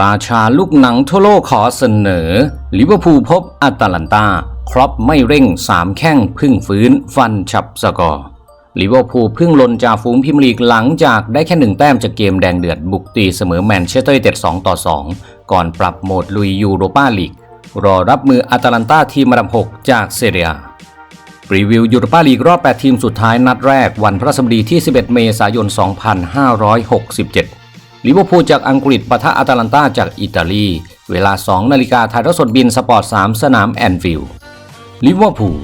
ราชาลูกหนังทั่วโลกขอเสนอ ลิเวอร์พูลพบอาตาลันตา ครอปไม่เร่งสามแข้งพึ่งฟื้นฟันฉับสกอร์ลิเวอร์พูลพึ่งลนจากฝูงพิมลีกหลังจากได้แค่หนึ่งแต้มจากเกมแดงเดือดบุกตีเสมอแมนเชสเตอร์ยูไนเต็ด2ต่อ 2 ก่อนปรับโหมดลุยยูโรปาลีก รอรับมืออาตาลันตาทีมอันดับ6จากเซเรียรีวิวยูโรปาลีกรอบ 8 ทีมสุดท้ายนัดแรกวันพฤหัสบดีที่ 11 เมษายน 2567 ลิเวอร์พูลจากอังกฤษปะทะอาตาลันตาจากอิตาลี เวลา 2 นาฬิกาถ่ายทอดสดบินสปอร์ต 3 สนามแอนฟิลด์ลิเวอร์พูล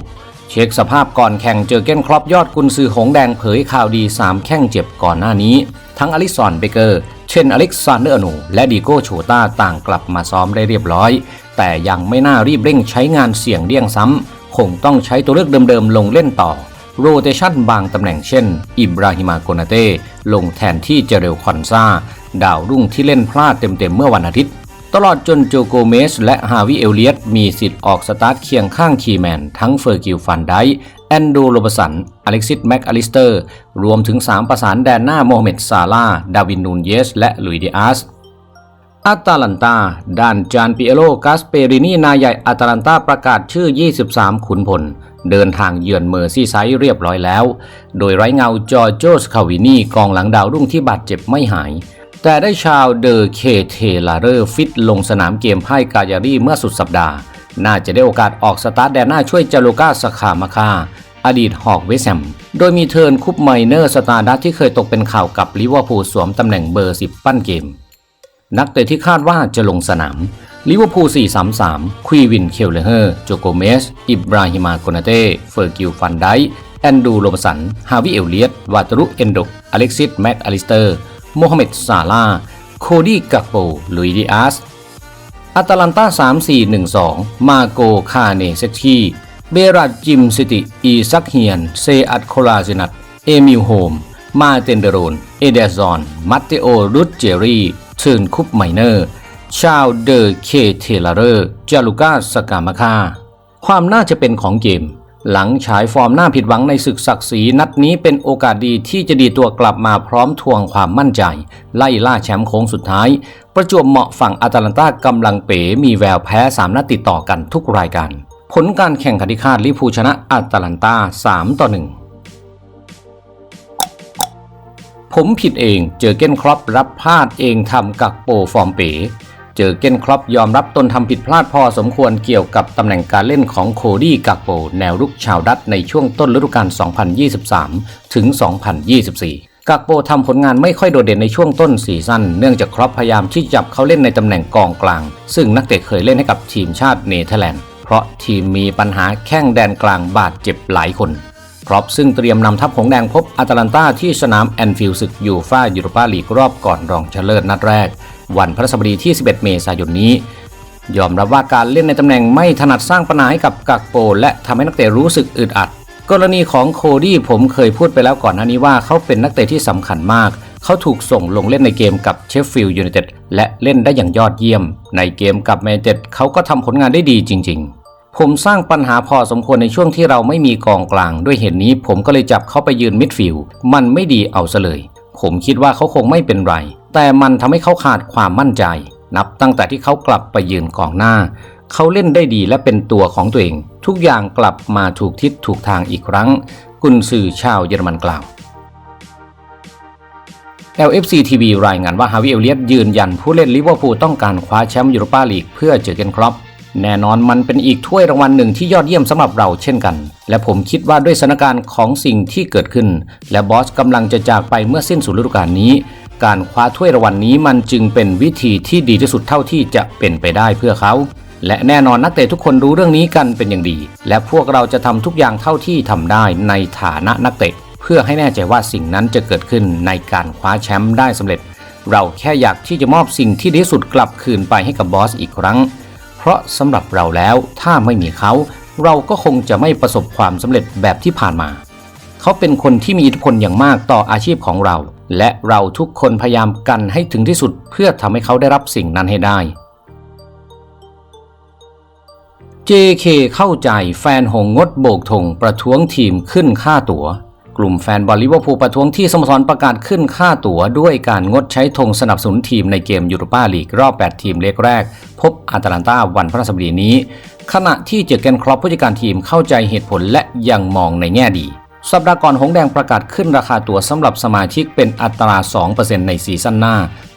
เช็คสภาพก่อนแข่งเจอเก้นครอปยอดกุนซือหงแดงเผยข่าวดี 3 แข้งเจ็บก่อนหน้านี้ ทั้งอลิซอนเบเกอร์ เช่นอเล็กซานเดอร์อโนและดีโก้โชต้าต่างกลับมาซ้อมได้เรียบร้อย แต่ยังไม่น่ารีบเร่งใช้งานเสี่ยงเลี่ยงซ้ำคงต้องใช้ตัวเลือกเดิมๆลงเล่นต่อโรเตชันบางตำแหน่งเช่น อิบราฮิมาโกนาเต้ลงแทนที่เจเรลคอนซา ดาวรุ่งที่เล่นพลาดเต็มๆเมื่อวันอาทิตย์ ตลอดจนโจโกเมสและฮาวิเอลเลียตมีสิทธิ์ออกสตาร์ทเคียงข้างคีแมน ทั้งเฟอร์กิลฟันไดแอนดูโรบสัน อเล็กซิสแม็กอลิสเตอร์ รวมถึง 3 ประสานแดนหน้าโมฮัมเหม็ดซาลา ดาวินนูนเยส และลุยดิอาสอาตาลันตา ด้านจานปิเอโลกาสเปรินีนายใหญ่อาตาลันตาประกาศชื่อ 23 ขุนพล เดินทางเยือนเมอร์ซี่ไซด์เรียบร้อยแล้ว โดยไร้เงาจอร์โจสคาวินีกองหลังดาวรุ่งที่บาดเจ็บไม่หาย แต่ได้ชาวเดอเคเทลาเรอร์ฟิตลงสนามเกมพ่กายารีเมื่อสุดสัปดาห์ น่าจะได้โอกาสออกสตาร์ทแดนหน้าช่วยจาโลกาสคามาคาอดีตฮอกเวสแฮมโดยมีเทิร์นคุปไมเนอร์สตาร์ดัตที่เคยตกเป็นข่าวกับลิเวอร์พูลสวมตำแหน่งเบอร์ 10 ปั้นเกม นักเตะที่คาดว่าจะลงสนามลิเวอร์พูล 4-3-3 ควีวิน เคลเลเฮอร์ โจโกเมส อิบราฮิมาโกนาเต้ เฟอร์กิลฟันไดแอนดู โรบสัน ฮาวิเอลเลียตวาตรุ เอนโดอเล็กซิส แม็กอลิสเตอร์ โมฮัมเหม็ดซาลา โคดี้กักโป ลุยดิอาสอาตาลันตา3-4-1-2 มาโก คาเนเซชีเบรัดจิมซิติ อีซักเฮียน เซอัตโคลาซินัต เอมิลโฮม มาเตนเดโรน เอเดซอน มัตเตโอรุดเจอรีเชิญคุปไมเนอร์ ชาวเดอเคเทลเรอร์ จาลูกาสกามาคา ความน่าจะเป็นของเกม หลังฉายฟอร์มน่าผิดหวังในศึกศักดิ์ศรีนัดนี้เป็นโอกาสดีที่จะดีตัวกลับมาพร้อมทวงความมั่นใจ ไล่ล่าแชมป์โค้งสุดท้าย ประจวบเหมาะฝั่งอาตาลันตากำลังเป๋มีแววแพ้ 3 นัดติดต่อกันทุกรายการ ผลการแข่งขันที่คาดลิเวอร์พูชนะอาตาลันตา 3 ต่อ 1 ผมผิดเองเจอเก้นครอปรับพลาดเองทำกักโปฟอร์มเป๋ จอเก้นครอปยอมรับตนทำผิดพลาดพอสมควรเกี่ยวกับตำแหน่งการเล่นของโคดี้กักโป แนวรุกชาวดัตในช่วงต้นฤดูกาล 2023 ถึง 2024กักโปทำผลงานไม่ค่อยโดดเด่นในช่วงต้นซีซั่นเนื่องจากครอปพยายามที่จับเขาเล่นในตำแหน่งกองกลาง ซึ่งนักเตะเคยเล่นให้กับทีมชาติเนเธอร์แลนด์ เพราะทีมมีปัญหาแข้งแดนกลางบาดเจ็บหลายคนครอปซึ่งเตรียมนำทัพหงแดงพบอาตาลันตาที่สนามแอนฟิลด์ศึกยูฟ่ายูโรปาลีกรอบก่อนรองชนะเลิศนัดแรก วันพฤหัสบดีที่ 11 เมษายนนี้ ยอมรับว่าการเล่นในตำแหน่งไม่ถนัดสร้างปัญหาให้กับกักโป และทำให้นักเตะรู้สึกอึดอัด กรณีของโคดี้ผมเคยพูดไปแล้วก่อนหน้านี้ว่าเขาเป็นนักเตะที่สำคัญมาก เขาถูกส่งลงเล่นในเกมกับเชฟฟิลด์ยูไนเต็ดและเล่นได้อย่างยอดเยี่ยม ในเกมกับแมนเชสเต็ดเขาก็ทำผลงานได้ดีจริง ๆผมสร้างปัญหาพอสมควรในช่วงที่เราไม่มีกองกลาง ด้วยเหตุนนี้ผมก็เลยจับเขาไปยืนมิดฟิลด์มันไม่ดีเอาซะเลย ผมคิดว่าเขาคงไม่เป็นไร แต่มันทำให้เขาขาดความมั่นใจ นับตั้งแต่ที่เขากลับไปยืนกองหน้า เขาเล่นได้ดีและเป็นตัวของตัวเอง ทุกอย่างกลับมาถูกทิศถูกทางอีกครั้ง กุนซือชาวเยอรมันกล่าว LFC TV รายงานว่าฮาวิเอลเลียตยืนยันผู้เล่นลิเวอร์พูลต้องการคว้าแชมป์ยูโรปาลีกเพื่อเจอเกนครอปแน่นอนมันเป็นอีกถ้วยรางวัลหนึ่งที่ยอดเยี่ยมสำหรับเราเช่นกัน และผมคิดว่าด้วยสถานการณ์ของสิ่งที่เกิดขึ้น และบอสกำลังจะจากไปเมื่อสิ้นสุดฤดูกาลนี้ การคว้าถ้วยรางวัลนี้มันจึงเป็นวิธีที่ดีที่สุดเท่าที่จะเป็นไปได้เพื่อเขา และแน่นอนนักเตะทุกคนรู้เรื่องนี้กันเป็นอย่างดี และพวกเราจะทำทุกอย่างเท่าที่ทำได้ในฐานะนักเตะ เพื่อให้แน่ใจว่าสิ่งนั้นจะเกิดขึ้นในการคว้าแชมป์ได้สำเร็จ เราแค่อยากที่จะมอบสิ่งที่ดีที่สุดกลับคืนไปให้กับบอสอีกครั้ง เพราะสำหรับเราแล้วถ้าไม่มีเขาเราก็คงจะไม่ประสบความสำเร็จแบบที่ผ่านมา เขาเป็นคนที่มีอิทธิพลอย่างมากต่ออาชีพของเรา และเราทุกคนพยายามกันให้ถึงที่สุดเพื่อทำให้เขาได้รับสิ่งนั้นให้ได้ JK เข้าใจแฟนหงงดโบกธงประท้วงทีมขึ้นค่าตัว๋ว กลุ่มแฟนบอลลิเวอร์พูลประท้วงที่สโมสรประกาศขึ้นค่าตั๋ว ด้วยการงดใช้ธงสนับสนุนทีมในเกมยูโรปาลีกรอบ 8 ทีมเล็กแรก พบอาตาลันตาวันพฤหัสบดีนี้ ขณะที่เจอเกนครอปผู้จัดการทีมเข้าใจเหตุผลและยังมองในแง่ดี สัปดาห์ก่อนหงแดงประกาศขึ้นราคาตั๋วสำหรับสมาชิกเป็นอัตรา 2%ในซีซั่นหน้า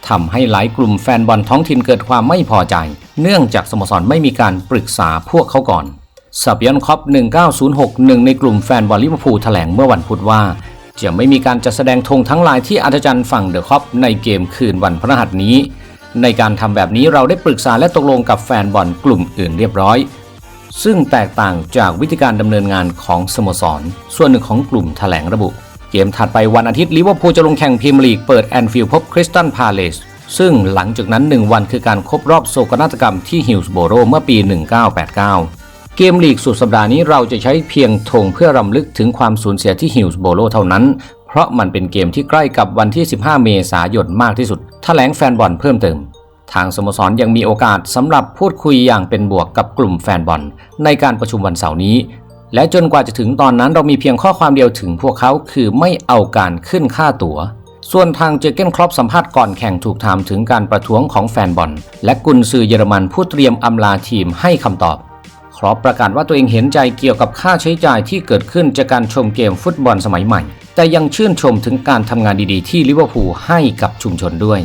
ทำให้หลายกลุ่มแฟนบอลท้องถิ่นเกิดความไม่พอใจ เนื่องจากสโมสรไม่มีการปรึกษาพวกเขาก่อนซาเบียนคอป1906หนึ่งในกลุ่มแฟนบอลลิเวอร์พูลแถลงเมื่อวันพุธว่า จะไม่มีการจัดแสดงธงทั้งลายที่อาจารย์ฝั่งเดอะคอปในเกมคืนวันพฤหัสนี้ ในการทำแบบนี้เราได้ปรึกษาและตกลงกับแฟนบอลกลุ่มอื่นเรียบร้อย ซึ่งแตกต่างจากวิธีการดำเนินงานของสโมสร ส่วนหนึ่งของกลุ่มแถลงระบุ เกมถัดไปวันอาทิตย์ลิเวอร์พูลจะลงแข่งพรีเมียร์ลีกเปิดแอนฟิลด์พบคริสตันพาเลสซึ่งหลังจากนั้น 1 วันคือการครบรอบโศกนาฏกรรมที่ฮิลส์โบโรเมื่อปี 1989 เกมลีกสุดสัปดาห์นี้เราจะใช้เพียงธงเพื่อรำลึกถึงความสูญเสียที่ฮิลส์โบโรเท่านั้น เพราะมันเป็นเกมที่ใกล้กับวันที่ 15 เมษายนมากที่สุดแถลงแฟนบอลเพิ่มเติม ทางสโมสรยังมีโอกาสสำหรับพูดคุยอย่างเป็นบวกกับกลุ่มแฟนบอลในการประชุมวันเสาร์นี้ และจนกว่าจะถึงตอนนั้นเรามีเพียงข้อความเดียวถึงพวกเขาคือไม่เอาการขึ้นค่าตั๋ว ส่วนทางเจอเกนครอปสัมภาษณ์ก่อนแข่งถูกถามถึงการประท้วงของแฟนบอลและกุนซือเยอรมันผู้เตรียมอำลาทีมให้คำตอบครอปประกาศว่าตัวเองเห็นใจเกี่ยวกับค่าใช้จ่ายที่เกิดขึ้นจากการชมเกมฟุตบอลสมัยใหม่ แต่ยังชื่นชมถึงการทำงานดีๆ ที่ลิเวอร์พูลให้กับชุมชนด้วย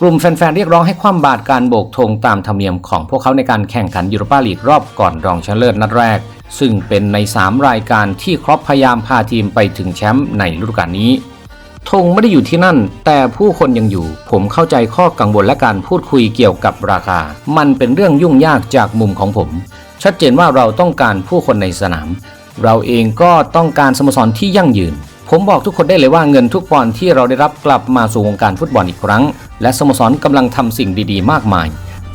กลุ่มแฟนๆ เรียกร้องให้คว่ำบาตรการโบกธงตามธรรมเนียมของพวกเขาในการแข่งขันยูโรปาลีกรอบก่อนรองชนะเลิศนัดแรก ซึ่งเป็นใน 3 รายการที่ครอปพยายามพาทีมไปถึงแชมป์ในฤดูกาลนี้ธงไม่ได้อยู่ที่นั่น แต่ผู้คนยังอยู่ ผมเข้าใจข้อกังวลและการพูดคุยเกี่ยวกับราคา มันเป็นเรื่องยุ่งยากจากมุมของผม ชัดเจนว่าเราต้องการผู้คนในสนาม เราเองก็ต้องการสโมสรที่ยั่งยืน ผมบอกทุกคนได้เลยว่าเงินทุกปอนที่เราได้รับกลับมาสู่วงการฟุตบอลอีกครั้ง และสโมสรกำลังทำสิ่งดีๆ มากมาย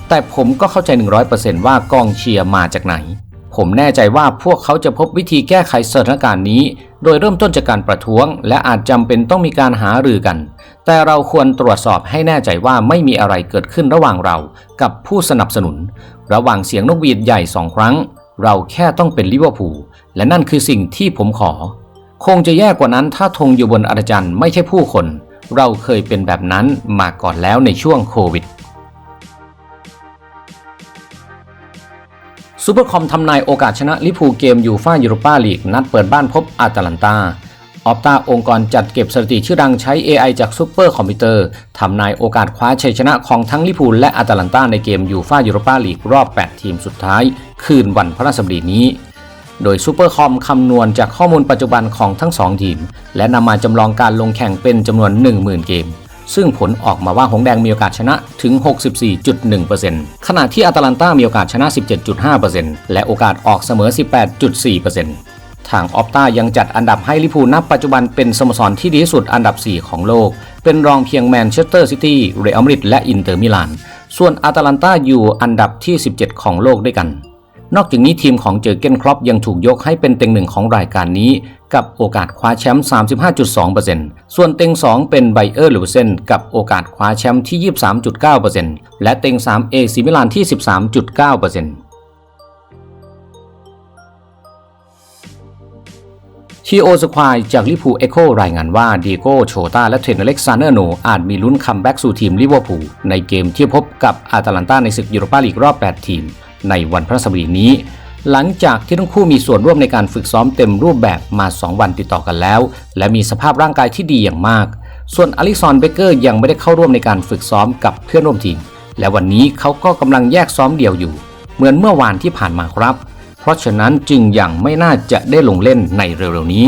แต่ผมก็เข้าใจ 100%ว่ากองเชียร์มาจากไหน ผมแน่ใจว่าพวกเขาจะพบวิธีแก้ไขสถานการณ์นี้ โดยเริ่มต้นจากการประท้วง และอาจจำเป็นต้องมีการหารือกัน แต่เราควรตรวจสอบให้แน่ใจว่าไม่มีอะไรเกิดขึ้นระหว่างเรากับผู้สนับสนุน ระหว่างเสียงนกหวีดใหญ่สองครั้ง เราแค่ต้องเป็นลิเวอร์พูลและนั่นคือสิ่งที่ผมขอ คงจะแย่กว่านั้นถ้าธงอยู่บนอาจารย์ไม่ใช่ผู้คน เราเคยเป็นแบบนั้นมาก่อนแล้วในช่วงโควิดซูเปอร์คอมทำนายโอกาสชนะลิพูเกมยูฟ่ายูโรปาลีก นัดเปิดบ้านพบอาตาลันตาออปตาองค์กรจัดเก็บสถิติชื่อดังใช้ AI จากซูเปอร์คอมพิวเตอร์ทำนายโอกาสคว้าชัยชนะของทั้งลิพูลและอาตาลันตาในเกมยูฟ่ายูโรปาลีกรอบ 8 ทีมสุดท้าย คืนวันพฤหัสบดีนี้ โดยซูเปอร์คอมคำนวณจากข้อมูลปัจจุบันของทั้ง 2 ทีม และนำมาจำลองการลงแข่งเป็นจำนวน 10,000 เกม ซึ่งผลออกมาว่าหงแดงมีโอกาสชนะถึง 64.1%ขณะที่อาตาลันตามีโอกาสชนะ 17.5%และโอกาสออกเสมอ 18.4%ทางออปตายังจัดอันดับให้ลิพูนับปัจจุบันเป็นสโมสรที่ดีที่สุดอันดับ 4 ของโลก เป็นรองเพียงแมนเชสเตอร์ซิตี้เรอัลมาดริดและอินเตอร์มิลาน ส่วนอาตาลันตาอยู่อันดับที่ 17 ของโลกด้วยกัน นอกจากนี้ทีมของเจอเกนครอปยังถูกยกให้เป็นเต็งหนึ่งของรายการนี้ กับโอกาสคว้าแชมป์ 35.2%ส่วนเต็ง 2 เป็นไบเออร์ลิเวเซนกับโอกาสคว้าแชมป์ที่ 23.9%และเต็ง 3 เอซิมิลานที่ 13.9%ทีโอสควายจากลิพูเอโครายงานว่าดีโก้โชตาและเทรนเล็กซานเดอร์โนอาจมีลุ้นคัมแบ็กสู่ทีมลิเวอร์พูลในเกมที่พบกับอาตาลันตาในศึกยูโรปาลีกรอบ 8 ทีม ในวันพฤหัสบดีนี้ หลังจากที่ทั้งคู่มีส่วนร่วมในการฝึกซ้อมเต็มรูปแบบมา 2 วันติดต่อกันแล้ว และมีสภาพร่างกายที่ดีอย่างมาก ส่วนอลิซอนเบเกอร์ยังไม่ได้เข้าร่วมในการฝึกซ้อมกับเพื่อนร่วมทีม และวันนี้เขาก็กำลังแยกซ้อมเดี่ยวอยู่ เหมือนเมื่อวานที่ผ่านมาครับ เพราะฉะนั้นจึงยังไม่น่าจะได้ลงเล่นในเร็วๆนี้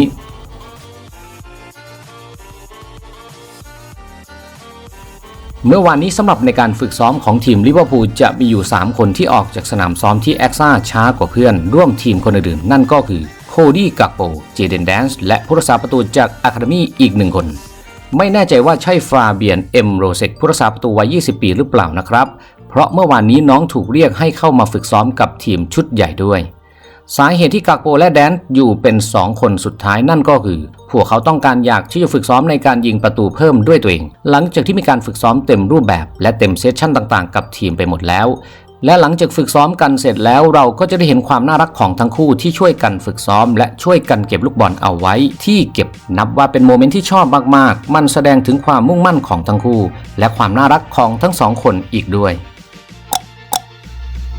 เมื่อวานนี้สำหรับในการฝึกซ้อมของทีมลิเวอร์พูลจะมีอยู่ 3 คนที่ออกจากสนามซ้อมที่แอ็กซ่าช้ากว่าเพื่อน ร่วมทีมคนอื่นๆนั่นก็คือโคดี้กักโปเจเดนแดนส์และผู้รักษาประตูจากอะคาเดมี่อีกหนึ่งคน ไม่แน่ใจว่าใช่ฟาเบียนเอ็มโรเซกผู้รักษาประตูวัย 20 ปีหรือเปล่านะครับ เพราะเมื่อวานนี้น้องถูกเรียกให้เข้ามาฝึกซ้อมกับทีมชุดใหญ่ด้วย สาเหตุที่กักโปและแดนอยู่เป็น 2 คนสุดท้ายนั่นก็คือ พวกเขาต้องการอยากที่จะฝึกซ้อมในการยิงประตูเพิ่มด้วยตัวเอง หลังจากที่มีการฝึกซ้อมเต็มรูปแบบและเต็มเซสชั่นต่างๆ กับทีมไปหมดแล้ว และหลังจากฝึกซ้อมกันเสร็จแล้วเราก็จะได้เห็นความน่ารักของทั้งคู่ที่ช่วยกันฝึกซ้อม และช่วยกันเก็บลูกบอลเอาไว้ ที่เก็บนับว่าเป็นโมเมนต์ที่ชอบมากๆ มันแสดงถึงความมุ่งมั่นของทั้งคู่ และความน่ารักของทั้งสองคนอีกด้วย